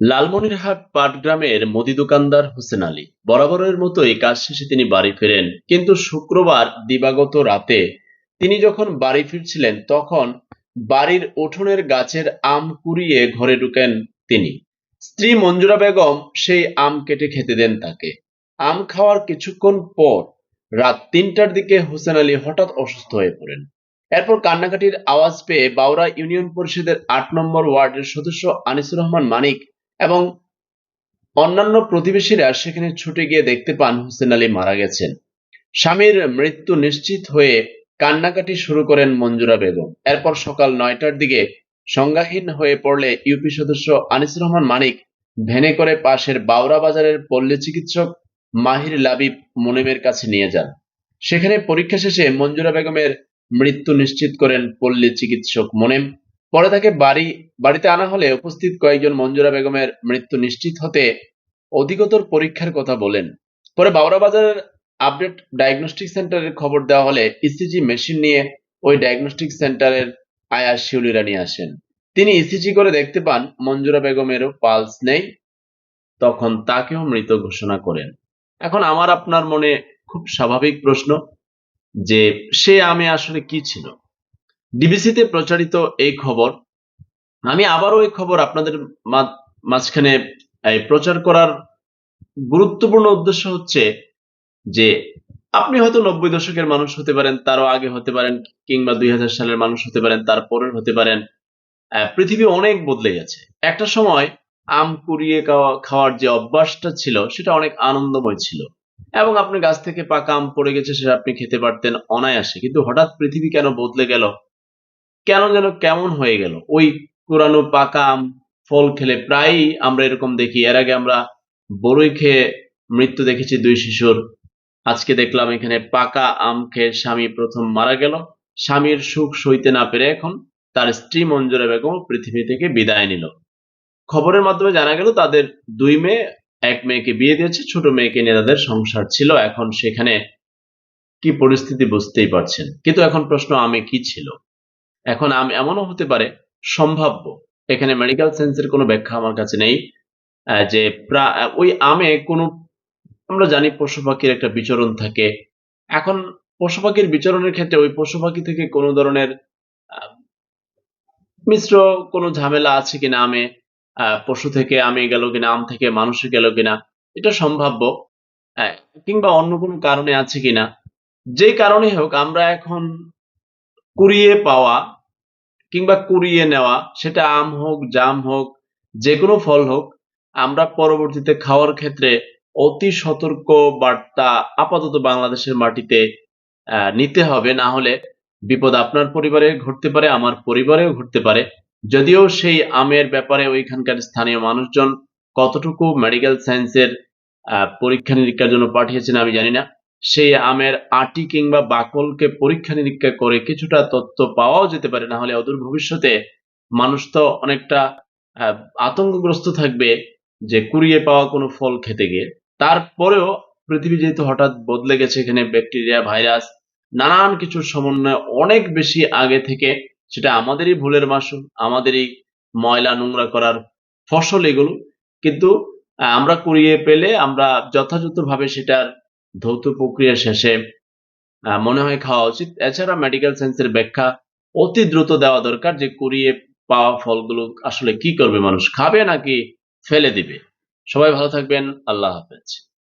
লালমনিরহাট পাটগ্রামের মুদি দোকানদার হোসেন আলী। বরাবরের মতোই কাজ শেষে তিনি বাড়ি ফেরেন। কিন্তু শুক্রবার দিবাগত রাতে তিনি যখন বাড়ি ফিরছিলেন, তখন বাড়ির উঠোনের গাছের আম কুড়িয়ে ঘরে ঢুকেন তিনি। স্ত্রী মঞ্জুরা বেগম সেই আম কেটে খেতে দেন তাকে। আম খাওয়ার কিছুক্ষণ পর রাত তিনটার দিকে হোসেন আলী হঠাৎ অসুস্থ হয়ে পড়েন। এরপর কান্নাকাটির আওয়াজ পেয়ে বাউরা ইউনিয়ন পরিষদের আট নম্বর ওয়ার্ডের সদস্য আনিসুর রহমান মানিক এবং অন্যান্য প্রতিবেশীরা সেখানে ছুটে গিয়ে দেখতে পান হোসেন আলী মারা গেছেন। স্বামীর মৃত্যু নিশ্চিত হয়ে কান্নাকাটি শুরু করেন মঞ্জুরা বেগম। এরপর সকাল নয়টার দিকে সংজ্ঞাহীন হয়ে পড়লে ইউপি সদস্য আনিসুর রহমান মানিক ভ্যানে করে পাশের বাউরা বাজারের পল্লী চিকিৎসক মাহির লাবিব মুনিমের কাছে নিয়ে যান। সেখানে পরীক্ষা শেষে মঞ্জুরা বেগমের মৃত্যু নিশ্চিত করেন পল্লী চিকিৎসক মুনিম। পরে তাকে বাড়ি, বাড়িতে আনা হলে উপস্থিত কয়েকজন মঞ্জুরা বেগমের মৃত্যু নিশ্চিত হতে অধিকতর পরীক্ষার কথা বলেন। পরে বাউরা বাজারের আপডেট ডায়াগনস্টিক সেন্টারের খবর দেওয়া হলে ইসিজি মেশিন নিয়ে ওই ডায়াগনস্টিক সেন্টারের আয়া শিউলিরা নিয়ে আসেন। তিনি ইসিজি করে দেখতে পান, মঞ্জুরা বেগমেরও পালস নেই, তখন তাকেও মৃত ঘোষণা করেন। এখন আমার আপনার মনে খুব স্বাভাবিক প্রশ্ন যে, সে আমি আসলে কি ছিল? ডিবিসিতে প্রচারিত এই খবর, আমি আবারও এই খবর আপনাদের মাঝখানে প্রচার করার গুরুত্বপূর্ণ উদ্দেশ্য হচ্ছে যে, আপনি হয়তো নব্বই দশকের মানুষ হতে পারেন, তারও আগে হতে পারেন, কিংবা দুই হাজার সালের মানুষ হতে পারেন, তার পরের হতে পারেন পৃথিবী অনেক বদলে গেছে একটা সময় আম কুড়িয়ে খাওয়া- খাওয়ার যে অভ্যাসটা ছিল, সেটা অনেক আনন্দময় ছিল। এবং আপনি গাছ থেকে পাকা আম পড়ে গেছে, সেটা আপনি খেতে পারতেন অনায়াসে। কিন্তু হঠাৎ পৃথিবী কেন বদলে গেল? কেন যেন কেমন হয়ে গেল? ওই পুরানো পাকা আম, ফল খেলে প্রায়ই আমরা এরকম দেখি। এর আগে আমরা বড়ই খেয়ে মৃত্যু দেখেছি দুই শিশুর। আজকে দেখলাম এখানে পাকা আম খেয়ে স্বামী প্রথম মারা গেল। স্বামীর সুখ সইতে না পেরে এখন তার স্ত্রী মঞ্জুরা বেগম পৃথিবী থেকে বিদায় নিল। খবরের মাধ্যমে জানা গেল তাদের দুই মেয়ে, এক মেয়েকে বিয়ে দিয়েছে, ছোট মেয়েকে নিয়ে তাদের সংসার ছিল। এখন সেখানে কি পরিস্থিতি বুঝতেই পারছেন। কিন্তু এখন প্রশ্ন, আমি কি ছিল? এখন আম এমনও হতে পারে, সম্ভাব্য। এখানে মেডিকেল সায়েন্সের কোনো ব্যাখ্যা আমার কাছে নেই যে ওই আমে কোনো, আমরা জানি পশু পাখির একটা বিচরণ থাকে। এখন পশু পাখির বিচরণের ক্ষেত্রে ওই পশু পাখি থেকে কোনো ধরনের মিশ্র কোনো ঝামেলা আছে কিনা আমে পশু থেকে আমে গেল কিনা, আম থেকে মানুষে গেল কিনা, এটা সম্ভাব্য কিংবা অন্য কোনো কারণে আছে কিনা। যে কারণে হোক, আমরা এখন কুড়িয়ে পাওয়া কিংবা কুড়িয়ে নেওয়া, সেটা আম হোক, জাম হোক যে কোনো ফল হোক, আমরা পরবর্তীতে খাওয়ার ক্ষেত্রে অতি সতর্ক বার্তা আপাতত বাংলাদেশের মাটিতে নিতে হবে। না হলে বিপদ আপনার পরিবারে ঘটতে পারে, আমার পরিবারেও ঘটতে পারে। যদিও সেই আমের ব্যাপারে ওইখানকার স্থানীয় মানুষজন কতটুকু মেডিকেল সায়েন্সের পরীক্ষা নিরীক্ষার জন্য পাঠিয়েছেন আমি জানি না। সেই আমের আটি কিংবা বাকলকে পরীক্ষা নিরীক্ষা করে কিছুটা তথ্য পাওয়াও যেতে পারে। না হলে অদূর ভবিষ্যতে মানুষ তো অনেকটা আতঙ্কগ্রস্ত থাকবে যে কুড়িয়ে পাওয়া কোনো ফল খেতে গিয়ে। তারপরেও পৃথিবী যেহেতু হঠাৎ বদলে গেছে, এখানে ব্যাকটেরিয়া, ভাইরাস, নানান কিছুর সমন্বয় অনেক বেশি আগে থেকে, সেটা আমাদেরই ভুলের মাসুল, আমাদেরই ময়লা নোংরা করার ফসল এগুলো। কিন্তু আমরা কুড়িয়ে পেলে আমরা যথাযথভাবে সেটার ধৌত প্রক্রিয়া শেষে মনে হয় খাওয়া উচিত। এছাড়া মেডিকেল সায়েন্সের ব্যাখ্যা অতি দ্রুত দেওয়া দরকার যে, কুড়িয়ে পাওয়া ফলগুলো আসলে কি করবে মানুষ, খাবে নাকি ফেলে দিবে। সবাই ভালো থাকবেন, আল্লাহ হাফেজ।